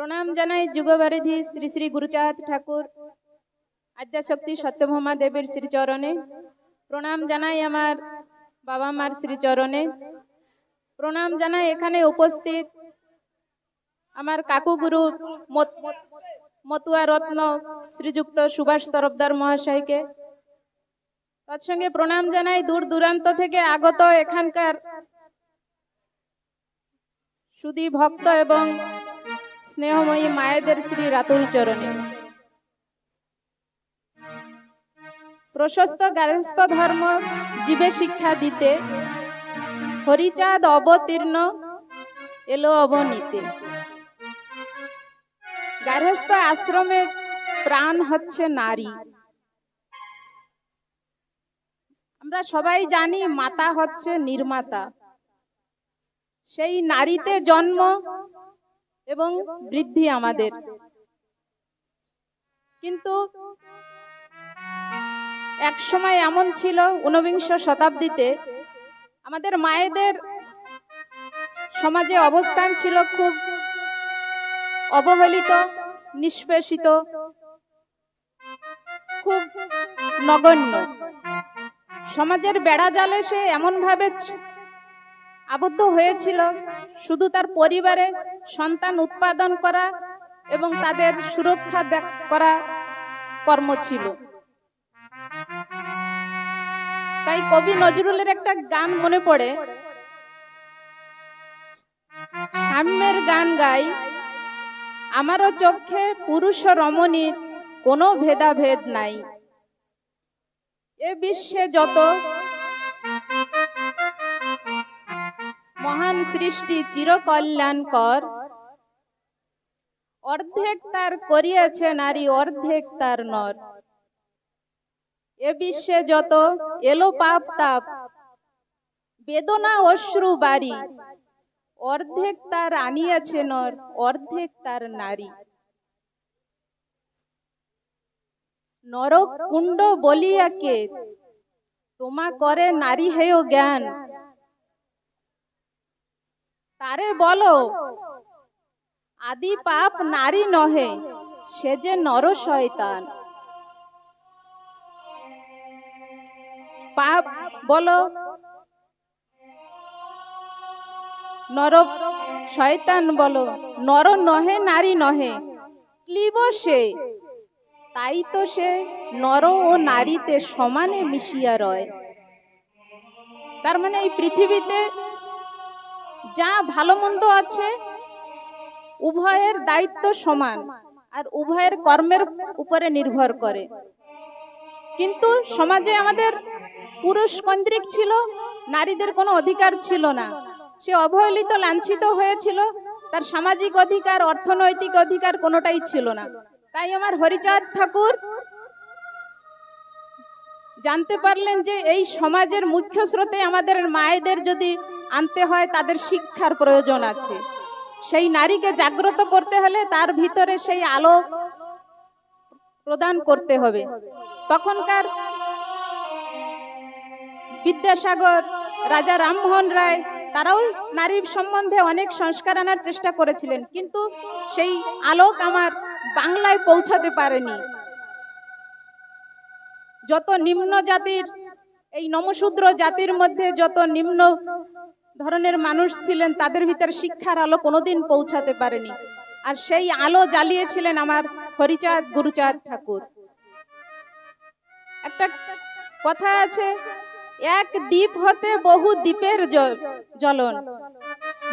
প্রণাম জানাই যুগবারিধি শ্রী শ্রী গুরুচাঁদ ঠাকুর, আদ্যাশক্তি সত্যভামা দেবীর শ্রীচরণে। প্রণাম জানাই আমার বাবা মার শ্রীচরণে। প্রণাম জানাই এখানে উপস্থিত আমার কাকু গুরু মত- মতুয়া রত্ন শ্রীযুক্ত সুভাষ তরফদার মহাশয়কে। তৎসঙ্গে প্রণাম জানাই দূর দূরান্ত থেকে আগত এখানকার সুদী ভক্ত এবং স্নেহময়ী মায়েদের শ্রী রাতুল চরণে। প্রশস্ত গার্হস্থ ধর্ম জীবে শিক্ষা দিতে, হরিচাঁদ অবতীর্ণ এলো অবনীতে। গার্হস্থ আশ্রমে প্রাণ হচ্ছে নারী। আমরা সবাই জানি মাতা হচ্ছে নির্মাতা। সেই নারীতে জন্ম এবং বৃদ্ধি আমাদের। কিন্তু এক সময় এমন ছিল, ঊনবিংশ শতাব্দীতে আমাদের মায়েদের সমাজে অবস্থান ছিল খুব অবহেলিত, নিষ্পেষিত, খুব নগণ্য। সমাজের বেড়া জালে সে এমন ভাবে আবদ্ধ হয়েছিল। শুধু তার পরিবারে সন্তান উৎপাদন করা এবং তাদের সুরক্ষা করা কর্ম ছিল। তাই কবি নজরুলের একটা গান মনে পড়ে। সাম্যের গান গাই, আমারও চোখে পুরুষ রমণীর কোনো ভেদাভেদ নাই। এ বিশ্বে যত মহান সৃষ্টি চিরকল্যাণকর অর্ধেক তার করিয়াছে নারী, অর্ধেক তার নর। এ বিশ্বে যত এলো পাপ তাপ, বেদনা অশ্রু বাড়ি অর্ধেক তার আনিয়াছে নর, অর্ধেক তার নারী। নরক কুণ্ড বলিয়াকে, তোমা করে নারী হেয় জ্ঞান। তারে বলো, আদি পাপ নারী নহে, সে যে নর শয়তান। পাপ বলো, নর শয়তান বলো, নর নহে, নারী নহে, ক্লিব সে। তাই তো সে নর ও নারীতে সমানে মিশিয়া রয়। তার মানে এই পৃথিবীতে যা ভালো মন্দ আছে, উভয়ের দায়িত্ব সমান আর উভয়ের কর্মের উপরে নির্ভর করে। কিন্তু সমাজে আমাদের পুরুষ কেন্দ্রিক ছিল, নারীদের কোনো অধিকার ছিল না। সে অবহেলিত, লাঞ্ছিত হয়েছিল, তার সামাজিক অধিকার, অর্থনৈতিক অধিকার কোনোটাই ছিল না। তাই আমার হরিচাঁদ ঠাকুর জানতে পারলেন যে এই সমাজের মুখ্য স্রোতে আমাদের মায়েদের যদি আনতে হয়, তাদের শিক্ষার প্রয়োজন আছে। সেই নারীকে জাগ্রত করতে হলে তার ভিতরে সেই আলো প্রদান করতে হবে। তখনকার বিদ্যাসাগর, রাজা রামমোহন রায়, তারাও নারীর সম্বন্ধে অনেক সংস্কার আনার চেষ্টা করেছিলেন। কিন্তু সেই আলোক আমার বাংলায় পৌঁছাতে পারেনি। যত নিম্ন জাতির, এই নমশূদ্র জাতির মধ্যে যত নিম্ন ধরনের মানুষ ছিলেন, তাদের ভিতরে শিক্ষার আলো কোনোদিন পৌঁছাতে পারেনি। আর সেই আলো জ্বালিয়েছিলেন আমার হরিচাঁদ গুরুচাঁদ ঠাকুর। একটা কথা আছে, এক দ্বীপ হতে বহু দ্বীপের জ্বলন।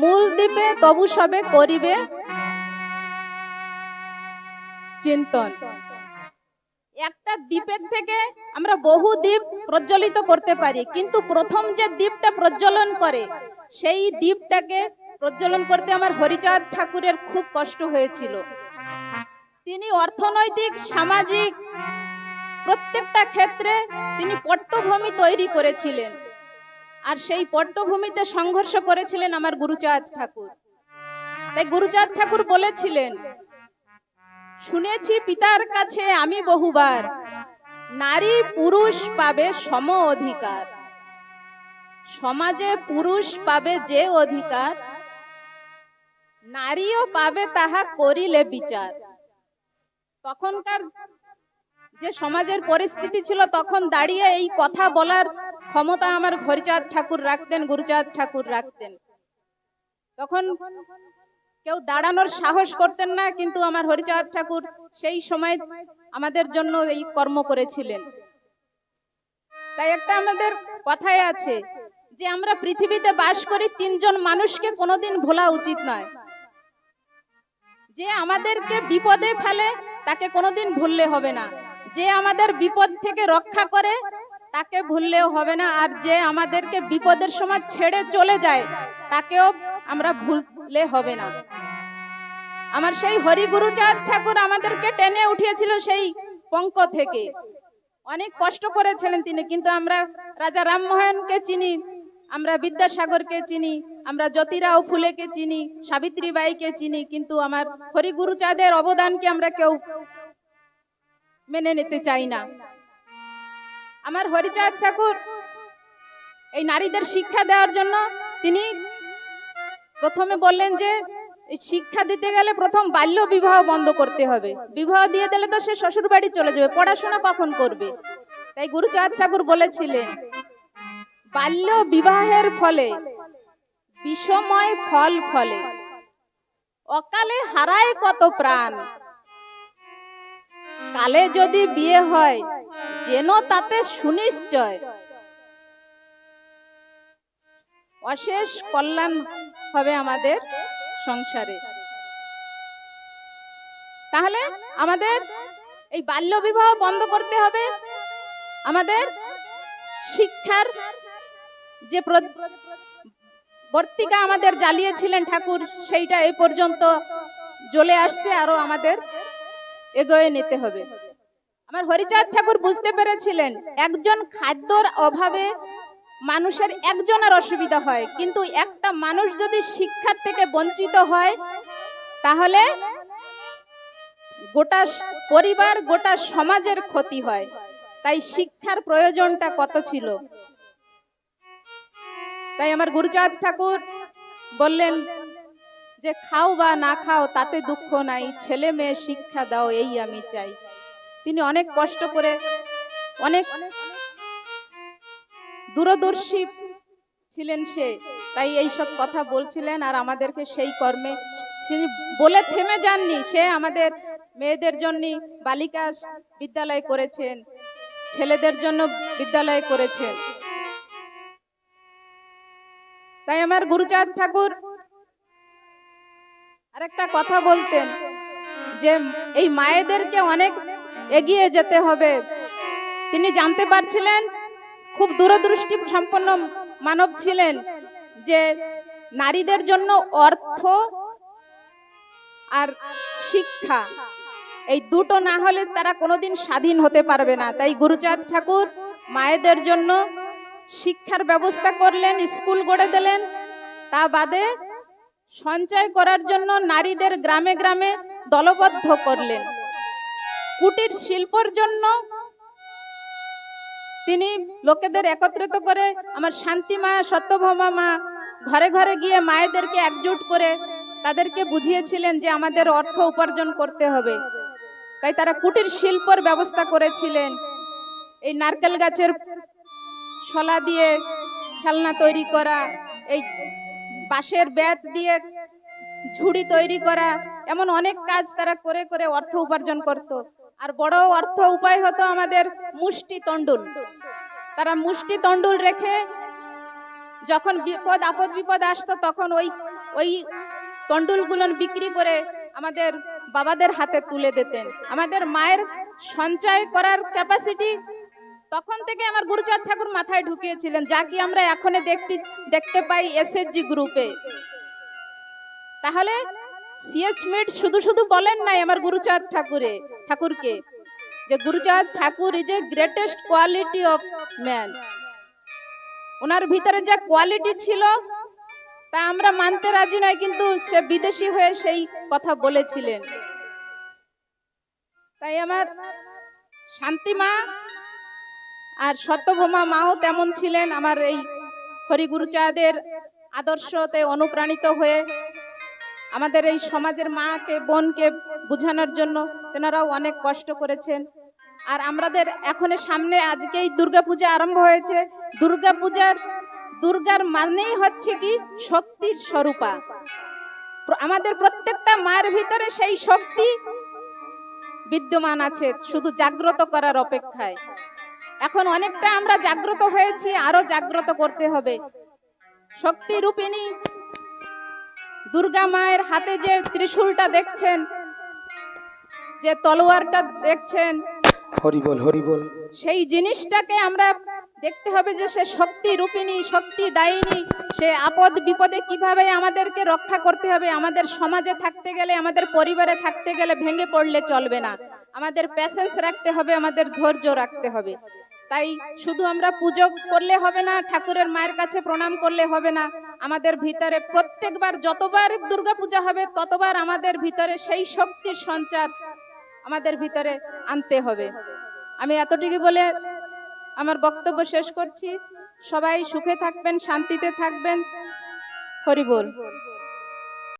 মূল দ্বীপে তবু সবে করিবে চিন্তন। একটা দ্বীপের থেকে আমরা বহু দ্বীপ প্রজ্বলিত করতে পারি। কিন্তু প্রথম যে দ্বীপটা প্রজ্বলন করে, সেই দ্বীপটাকে প্রজ্বলন করতে আমার হরিচাঁদ ঠাকুরের খুব কষ্ট হয়েছিল। তিনি অর্থনৈতিক, সামাজিক প্রত্যেকটা ক্ষেত্রে তিনি পট্টভূমি তৈরি করেছিলেন। আর সেই পট্টভূমিতে সংঘর্ষ করেছিলেন আমার গুরুচাঁদ ঠাকুর। তাই গুরুচাঁদ ঠাকুর বলেছিলেন শুনেছি পিতার কাছে আমি বহুবার। নারী পুরুষ পাবে সম অধিকার। সমাজে পুরুষ পাবে যে অধিকার, নারীও পাবে তাহা করিলে বিচার। তখনকার যে সমাজের পরিস্থিতি ছিল, তখন দাঁড়িয়ে এই কথা বলার ক্ষমতা আমার হরিচাঁদ ঠাকুর রাখতেন, গুরুচাঁদ ঠাকুর রাখতেন। তখন কেউ দাঁড়ানোর সাহস করতেন না, কিন্তু আমার হরিচাঁদ ঠাকুর সেই সময় আমাদের জন্য এই কর্ম করেছিলেন। তাই একটা আমাদের কথায় আছে যে আমরা পৃথিবীতে বাস করি, তিনজন মানুষকে কোনোদিন ভোলা উচিত নয়। যে আমাদেরকে বিপদে ফেলে, তাকে কোনোদিন ভুললে হবে না। যে আমাদের বিপদ থেকে রক্ষা করে, তাকে ভুললেও হবে না। আর যে আমাদেরকে বিপদের সময় ছেড়ে চলে যায়, তাকেও আমরা ভুললে হবে না। আমার সেই হরিগুরুচাঁদ ঠাকুর আমাদেরকে টেনে উঠিয়েছিল সেই পঙ্ক থেকে। অনেক কষ্ট করেছিলেন তিনি, কিন্তু আমরা রাজা রামমোহনকে চিনি, আমরা বিদ্যাসাগরকে চিনি, আমরা জ্যোতিরাও ফুলেকে চিনি, সাবিত্রীবাইকে চিনি, কিন্তু আমার হরিগুরুচাঁদের অবদানকে আমরা কেউ মেনে নিতে চাই না। আমার হরিচাঁদ ঠাকুর এই নারীদের শিক্ষা দেওয়ার জন্য তিনি প্রথমে বললেন যে এই শিক্ষা দিতে গেলে প্রথম বাল্য বিবাহ বন্ধ করতে হবে। বিবাহ দিয়ে দিলে তো সে শ্বশুর বাড়ি চলে যাবে, পড়াশোনা কখন করবে? তাই গুরুচাঁদ ঠাকুর বলেছিলেন, বাল্য বিবাহের ফলে বিষময় ফল ফলে, অকালে হারায় কত প্রাণ। কালে যদি বিয়ে হয়, যেন তাতে সুনিশ্চয়। অশেষ কল্যাণ হবে আমাদের। সংসারে। তাহলে আমাদের এই বাল্য বিবাহ বন্ধ করতে হবে। আমাদের শিক্ষার যে বর্তিকা আমাদের জ্বালিয়েছিলেন ঠাকুর, সেইটা এই পর্যন্ত জ্বলে আসছে আরও আমাদের এগোয়ে নিতে হবে। আমার হরিচাঁদ ঠাকুর বুঝতে পেরেছিলেন, একজন খাদ্যর অভাবে মানুষের একজনের অসুবিধা হয়, কিন্তু একটা মানুষ যদি শিক্ষার থেকে বঞ্চিত হয়, তাহলে গোটা পরিবার, গোটা সমাজের ক্ষতি হয়। তাই শিক্ষার প্রয়োজনটা কত ছিল? তাই আমার গুরুচাঁদ ঠাকুর বললেন যে, খাও বা না খাও, তাতে দুঃখ নাই। ছেলে মেয়ে শিক্ষা দাও, এই আমি চাই। তিনি অনেক কষ্ট করে, অনেক দূরদর্শী ছিলেন সে। তাই এই সব কথা বলছিলেন আর আমাদেরকে সেই কর্মে বলে থেমে যাননি, সে আমাদের মেয়েদের জন্য বালিকা বিদ্যালয় করেছেন, ছেলেদের জন্য বিদ্যালয় করেছেন। তাই আমার গুরুচাঁদ ঠাকুর আরেকটা কথা বলতেন যে এই মায়েদেরকে অনেক এগিয়ে যেতে হবে। তিনি জানতে পারছিলেন, খুব দূরদৃষ্টি সম্পন্ন মানব ছিলেন। যে নারীদের জন্য অর্থ আর শিক্ষা, এই দুটো না হলে তারা কোনোদিন স্বাধীন হতে পারবে না। তাই গুরুচাঁদ ঠাকুর মায়েদের জন্য শিক্ষার ব্যবস্থা করলেন, স্কুল গড়ে দিলেন। তা বাদে সঞ্চয় করার জন্য নারীদের গ্রামে গ্রামে দলবদ্ধ করলেন। কুটির শিল্পর জন্য তিনি লোকেদের একত্রিত করে আমার শান্তি মা, সত্যভামা মা, ঘরে ঘরে গিয়ে মায়েদেরকে একজোট করে তাদেরকে বুঝিয়েছিলেন যে আমাদের অর্থ উপার্জন করতে হবে। তাই তারা কুটির শিল্পর ব্যবস্থা করেছিলেন। এই নারকেল গাছের শলা দিয়ে খেলনা তৈরি করা, এই বাঁশের ব্যাত দিয়ে ঝুড়ি তৈরি করা, এমন অনেক কাজ তারা করে করে অর্থ উপার্জন করত। আর বড় অর্থ উপায় হতো আমাদের মুষ্টি তন্ডুল তারা মুষ্টি তন্ডুল রেখে যখন বিপদ, আপদ বিপদ আসতো, তখন ওই ওই তন্ডুলগুলো বিক্রি করে আমাদের বাবাদের হাতে তুলে দিতেন। আমাদের মায়ের সঞ্চয় করার ক্যাপাসিটি তখন থেকে আমার গুরুচাঁদ ঠাকুর মাথায় ঢুকিয়েছিলেন। যা কি আমরা এখন দেখতে দেখতে পাই এসএসজি গ্রুপে তাহলে সিএস মিট শুধু শুধু বলেন নাই আমার গুরুচাঁদ ঠাকুরে, ঠাকুরকে, যে Guruchand Thakur is a greatest quality of man ওনার ভিতরে যা কোয়ালিটি ছিল, তা আমরা মানতে রাজি নয়, কিন্তু সে বিদেশি হয়ে সেই কথা বলেছিলেন। তাই আমার শান্তিমা আর সত্যভমা মাও তেমন ছিলেন, আমার এই হরিগুরুচাঁদের আদর্শতে অনুপ্রাণিত হয়ে আমাদের এই সমাজের মাকে, বোনকে বোঝানোর জন্য তেনারাও অনেক কষ্ট করেছেন। আর আমাদের এখন সামনে আজকেই দুর্গাপূজা আরম্ভ হয়েছে। দুর্গাপূজার, দুর্গার মানেই হচ্ছে কি? শক্তির স্বরূপা। আমাদের প্রত্যেকটা মায়ের ভিতরে সেই শক্তি বিদ্যমান আছে, শুধু জাগ্রত করার অপেক্ষায়। এখন অনেকটা আমরা জাগ্রত হয়েছি আরও জাগ্রত করতে হবে। শক্তি রূপিণী দুর্গা মায়ের হাতে যে ত্রিশূলটা দেখছেন যে তলোয়ারটা দেখছেন হরি বল হরি বল। সেই জিনিসটাকে আমরা দেখতে হবে যে সে শক্তি রূপিণী শক্তি দায়িনী সে আপদ বিপদে কীভাবে আমাদেরকে রক্ষা করতে হবে আমাদের সমাজে থাকতে গেলে আমাদের পরিবারে থাকতে গেলে ভেঙে পড়লে চলবে না। আমাদের প্যাসেন্স রাখতে হবে আমাদের ধৈর্য রাখতে হবে। তাই শুধু আমরা পুজো করলে হবে না ঠাকুরের মায়ের কাছে প্রণাম করলে হবে না। আমাদের ভিতরে প্রত্যেকবার যতবার দুর্গা পূজা হবে, ততবার আমাদের ভিতরে সেই শক্তির সঞ্চার আমাদের ভিতরে আনতে হবে। আমি এতটুকু বলে আমার বক্তব্য শেষ করছি। সবাই সুখে থাকবেন, শান্তিতে থাকবেন। হরি বল।